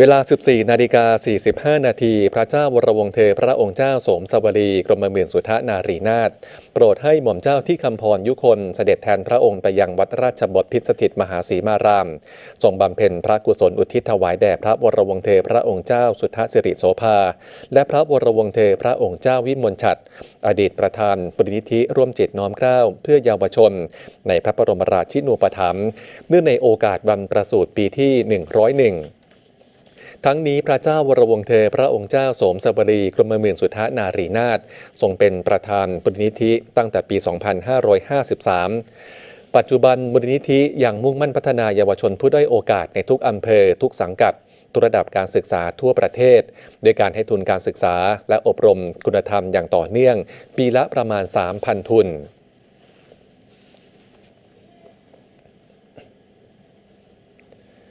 เวลา 14 นาฬิกา 45 นาที พระเจ้าวรวงเธอพระองค์เจ้าสมสวรีกรมหมื่นสุทนารีนาถโปรดให้หม่อมเจ้าที่คำพรยุคนเสด็จแทนพระองค์ไปยังวัดราชบพิตรสถิตมหาศรีมาราม ทรงบำเพ็ญพระกุศลอุทิศถวายแด่พระวรวงเธอพระองค์เจ้าสุทธสิริโสภา และพระวรวงเธอพระองค์เจ้าวิมลฉัตรอดีตประธานปรินิธิร่วมจิตน้อมเกล้าเพื่อเยาวชน ในพระบรมราชินูปถัมภ์เนื่องในโอกาสวันประสูติปีที่ 101 ทั้งนี้พระเจ้าวรวงเธอพระองค์เจ้าสมสบรีกรมหมื่นสุทธานารีนาถทรงเป็นประธานบุรนิธิตั้งแต่ปี 2553ปัจจุบันมูลนิธิยังมุ่งมั่นพัฒนายาวชนผู้ด้อยโอกาสในทุกอำเภอ ทุกสังกัด ทุกระดับการศึกษาทั่วประเทศ โดยการให้ทุนการศึกษาและอบรมคุณธรรมอย่างต่อเนื่อง ปีละประมาณ 3,000 ทุน